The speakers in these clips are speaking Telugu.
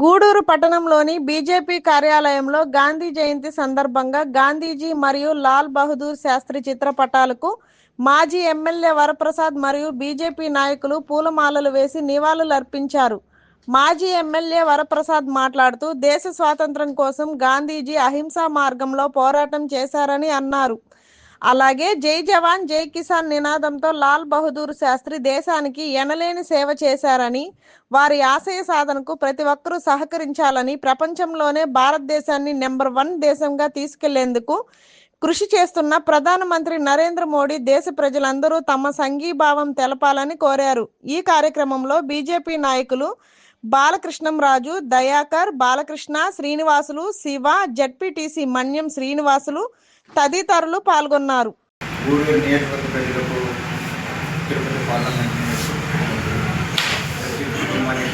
గూడూరు పట్టణంలోని బీజేపీ కార్యాలయంలో గాంధీ జయంతి సందర్భంగా గాంధీజీ మరియు లాల్ బహదూర్ శాస్త్రి చిత్రపటాలకు మాజీ ఎమ్మెల్యే వరప్రసాద్ మరియు బీజేపీ నాయకులు పూలమాలలు వేసి నివాళులు అర్పించారు మాజీ ఎమ్మెల్యే వరప్రసాద్ మాట్లాడుతూ దేశ స్వాతంత్ర్యం కోసం గాంధీజీ అహింసా మార్గంలో పోరాటం చేశారని అన్నారు. అలాగే జై జవాన్ జై కిసాన్ నినాదంతో లాల్ బహదూర్ శాస్త్రి దేశానికి ఎనలేని సేవ చేశారని వారి ఆశయ సాధనకు ప్రతి ఒక్కరూ సహకరించాలని ప్రపంచంలోనే భారతదేశాన్ని నెంబర్ వన్ దేశంగా తీసుకెళ్ళేందుకు కృషి చేస్తున్న ప్రధానమంత్రి నరేంద్ర మోడీ దేశ ప్రజలందరూ తమ సంఘీభావం తెలపాలని కోరారు. ఈ కార్యక్రమంలో బీజేపీ నాయకులు బాలకృష్ణం రాజు దయాకర్ బాలకృష్ణ శ్రీనివాసులు శివ జడ్పీటీసీ మన్యం శ్రీనివాసులు తదితరులు పాల్గొన్నారు.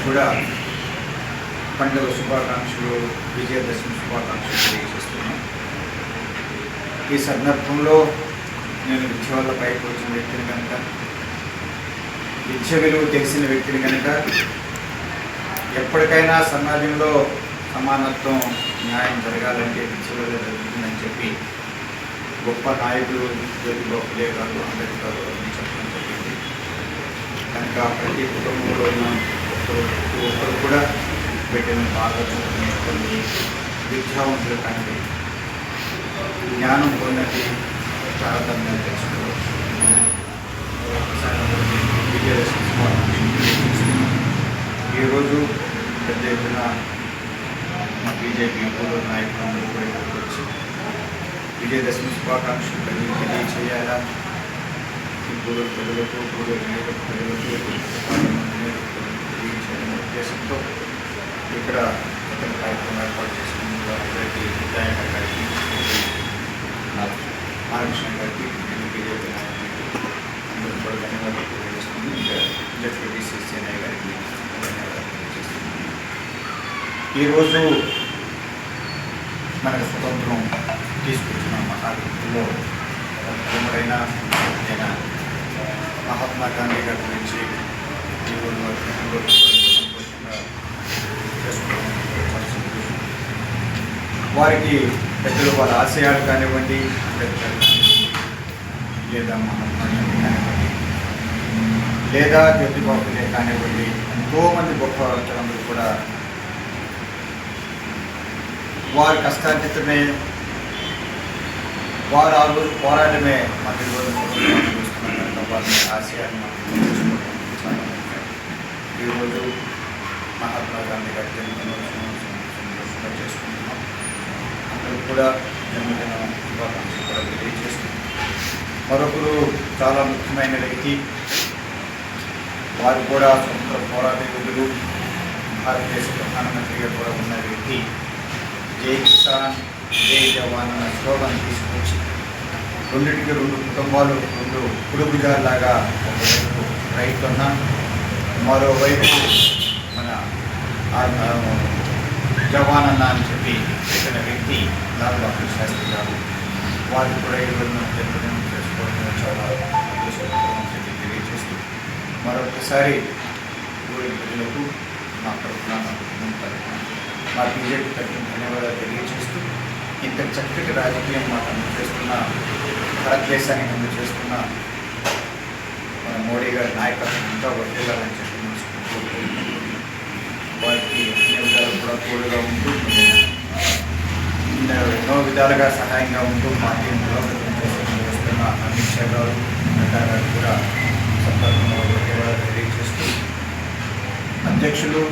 కూడా పండుగ శుభాకాంక్షలు విజయదశమి శుభాకాంక్షలు తెలియజేస్తున్నాను ఈ సందర్భంలో నేను విద్య వల్ల పైకి వచ్చిన వ్యక్తిని కనుక విద్య విలువ తెలిసిన వ్యక్తిని కనుక ఎప్పటికైనా సమాజంలో సమానత్వం న్యాయం జరగాలంటే విద్య జరుగుతుందని చెప్పి గొప్ప నాయకులు జ్యోతిబా ఫులే గారు అంబేద్కర్ అని చెప్పడం జరిగింది. కనుక ప్రతి కుటుంబంలో ఉన్న ఒక్కరు ప్రతి ఒక్కరు కూడా పెట్టిన బాగా చదువుకునేటువంటి విద్యావంతులు కానీ జ్ఞానం పొందండి. తారతమ్యం తెలుసుకోవచ్చు. ఒకసారి విజయదశమి పెద్ద ఎత్తున మా బీజేపీ పూర్వ నాయకులందరూ కూడా ఇక్కడికి వచ్చి విజయదశమి శుభాకాంక్షలు కలిగి తెలియచేయాలా ఈ గూడూరు ప్రజలకు గూడూరు నియోజక ప్రజలకు పార్లమెంట్ నియోజకవర్గం తెలియచేయాలనే ఉద్దేశంతో ఇక్కడ ఒక కార్యక్రమం ఏర్పాటు చేసుకున్న అందరికీ విధాయక గారికి నాగకృష్ణ గారికి నేను బీజేపీ నాయకులకి అందరూ కూడా ధన్యవాదాలు తెలియజేస్తుంది ఇంకా ఈరోజు మనకు స్వతంత్రం తీసుకొచ్చిన మహాత్ములో ప్రముడైన నేను మహాత్మా గాంధీ గారి గురించి ఈరోజు వారికి పెద్దలు వారి ఆశయాలు కానివ్వండి లేదా మహాత్మా గాంధీ కానివ్వండి లేదా జ్యోతిబా కానివ్వండి ఎంతోమంది గొప్ప కూడా వారి కష్టార్జితమే వారు ఆ రోజు పోరాటమే మాకు ఈరోజు వారి ఆశయాన్ని ఈరోజు మహాత్మా గాంధీ గారి జన్మదినోత్సవం చేసుకుంటున్నాం. అందరూ కూడా జన్మదినం కూడా తెలియజేస్తున్నాం మరొకరు చాలా ముఖ్యమైన వ్యక్తి. వారు కూడా స్వతంత్ర పోరాట యోధులు భారతదేశ ప్రధానమంత్రిగా కూడా ఉన్న వ్యక్తి. జై కిసాన్ జై జవాన్ అన్న స్లోగన్ తీసుకొచ్చి రెండింటికి రెండు కుటుంబాలు రెండు కుడుబుజాలాగా ఒకవైపు రైతున్న మరోవైపు మన జవాన్ అన్న అని చెప్పి పెట్టిన వ్యక్తి లాల్ బహదూర్ శాస్త్రి గారు వారు కూడా ఈరోజు మన జన్మదినం చేసుకోవడం చాలా సంతోషకరం చెప్పి తెలియజేస్తూ మరొకసారి ఊరి ప్రజలకు మా తరఫున మా కుటుంబం తరఫున మా బీజేపీ తరఫున ధన్యవాదాలు తెలియజేస్తూ ఇంత చక్కటి రాజకీయం మాకు అందజేస్తున్న భారతదేశానికి అందజేస్తున్న మన మోడీ గారి నాయకత్వం అంతా వర్తిల్లాలని చెప్పి వారికి అన్ని విధాలు కూడా తోడుగా ఉంటూ ఎన్నో- విధాలుగా సహాయంగా ఉంటూ మా బలోపేతం చేసుకుని అమిత్ షా గారు నడ్డా గారు కూడా ఈ సందర్భంలో ధన్యవాదాలు తెలియజేస్తూ అధ్యక్షులు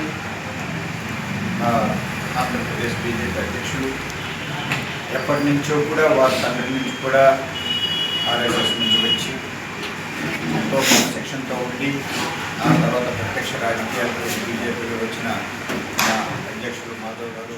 ఆంధ్రప్రదేశ్ బీజేపీ అధ్యక్షులు. ఎప్పటి నుంచో కూడా వారి తండ్రి నుంచి కూడా ఆర్ఎస్ఎస్ నుంచి వచ్చి ఎంతో క్రమశిక్షణతో ఉండి ఆ తర్వాత ప్రత్యక్ష రాజకీయాలకు బీజేపీలో వచ్చిన అధ్యక్షుడు మాధవ్ గారు